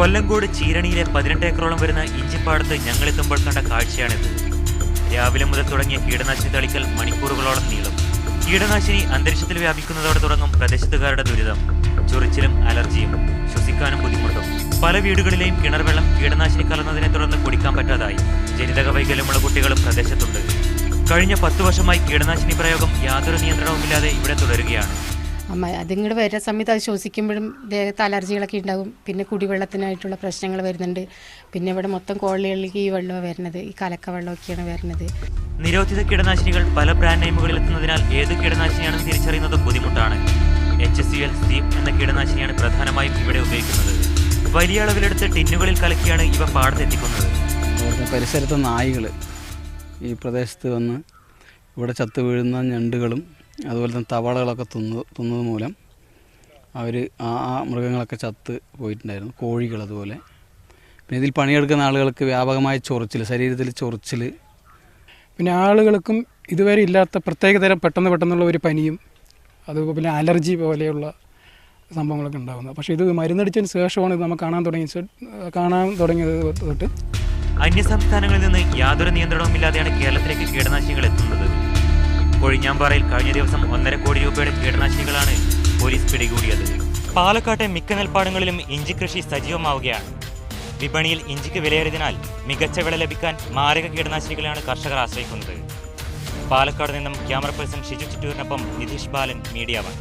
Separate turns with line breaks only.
കൊല്ലങ്കോട് ചീരണിയിലെ പതിനെട്ട് ഏക്കറോളം വരുന്ന ഇഞ്ചിപ്പാടത്ത് ഞങ്ങളെത്തുമ്പോൾ കണ്ട കാഴ്ചയാണിത്. രാവിലെ മുതൽ തുടങ്ങിയ കീടനാശിനി തളിക്കൽ മണിക്കൂറുകളോളം നീളും. കീടനാശിനി അന്തരീക്ഷത്തിൽ വ്യാപിക്കുന്നതോടെ തുടങ്ങും പ്രദേശത്തുകാരുടെ ദുരിതം. ചൊറിച്ചിലും അലർജിയും ശ്വസിക്കാനും ബുദ്ധിമുട്ടും. പല വീടുകളിലെയും കിണർ വെള്ളം കീടനാശിനി കലർന്നതിനെ തുടർന്ന് കുടിക്കാൻ പറ്റാതായി. ജനിതക വൈകല്യമുള്ള കുട്ടികളും പ്രദേശത്തുണ്ട്. കഴിഞ്ഞ പത്തു വർഷമായി കീടനാശിനി പ്രയോഗം യാതൊരു നിയന്ത്രണവുമില്ലാതെ ഇവിടെ തുടരുകയാണ്.
അമ്മ അതിങ്ങോട്ട് വരുന്ന സമയത്ത് അത് ശ്വസിക്കുമ്പോഴും ദേഹത്ത് അലർജികളൊക്കെ ഉണ്ടാകും പിന്നെ കുടിവെള്ളത്തിനായിട്ടുള്ള പ്രശ്നങ്ങൾ വരുന്നുണ്ട്. പിന്നെ ഇവിടെ മൊത്തം കോളികളിലേക്ക് ഈ വെള്ളമാണ് വരുന്നത് ഈ കലക്ക വെള്ളമൊക്കെയാണ് വരുന്നത്
നിരോധിത കീടനാശിനികൾ പല ബ്രാൻഡ് നെയിമുകളിൽ എത്തുന്നതിനാൽ ഏത് കീടനാശിനിയാണെന്ന് തിരിച്ചറിയുന്നത് ബുദ്ധിമുട്ടാണ്. എച്ച് സി എൽ സീപ് എന്ന കീടനാശിനിയാണ് പ്രധാനമായും ഇവിടെ ഉപയോഗിക്കുന്നത്. വലിയ അളവിലെടുത്ത് ടിന്നുകളിൽ കലക്കിയാണ് ഇവ പാടത്തെത്തിക്കുന്നത്.
പരിസരത്ത് പരിസരത്തെ നായ്കൾ ഈ പ്രദേശത്ത് വന്ന് ഇവിടെ ചത്തു വീഴുന്ന ഞണ്ടുകളും അതുപോലെ തന്നെ തവളകളൊക്കെ തിന്ന് തിന്നത് മൂലം അവർ ആ ആ മൃഗങ്ങളൊക്കെ ചത്ത് പോയിട്ടുണ്ടായിരുന്നു കോഴികൾ അതുപോലെ. പിന്നെ ഇതിൽ പണിയെടുക്കുന്ന ആളുകൾക്ക് വ്യാപകമായ ചൊറിച്ചിൽ ശരീരത്തിൽ ചൊറിച്ചിൽ
പിന്നെ ആളുകൾക്കും ഇതുവരെ ഇല്ലാത്ത പ്രത്യേകതരം പെട്ടെന്ന് പെട്ടെന്നുള്ള ഒരു പനിയും അതുപോലെ പിന്നെ അലർജി പോലെയുള്ള സംഭവങ്ങളൊക്കെ ഉണ്ടാകുന്നത് പക്ഷേ ഇത് മരുന്നടിച്ചതിന് ശേഷമാണ് ഇത് നമുക്ക് കാണാൻ തുടങ്ങി കാണാൻ തുടങ്ങിയത് തൊട്ട്.
അന്യസംസ്ഥാനങ്ങളിൽ നിന്ന് യാതൊരു നിയന്ത്രണവുമില്ലാതെയാണ് കേരളത്തിലേക്ക് കീടനാശിനികൾ എത്തുന്നത്. കൊഴിഞ്ഞാമ്പാറയിൽ കഴിഞ്ഞ ദിവസം ഒന്നര കോടി രൂപയുടെ കീടനാശിനികളാണ് പോലീസ് പിടികൂടിയത്. പാലക്കാട്ടെ മിക്ക നെൽപ്പാടങ്ങളിലും ഇഞ്ചി കൃഷി സജീവമാവുകയാണ്. വിപണിയിൽ ഇഞ്ചിക്ക് വിലയേറിയതിനാൽ മികച്ച വില ലഭിക്കാൻ മാരക കീടനാശിനികളെയാണ് കർഷകർ ആശ്രയിക്കുന്നത്. പാലക്കാട് നിന്നും ക്യാമറ പേഴ്സൺ ഷിജു ചിറ്റൂരിനൊപ്പം നിതീഷ് ബാലൻ മീഡിയ വൺ.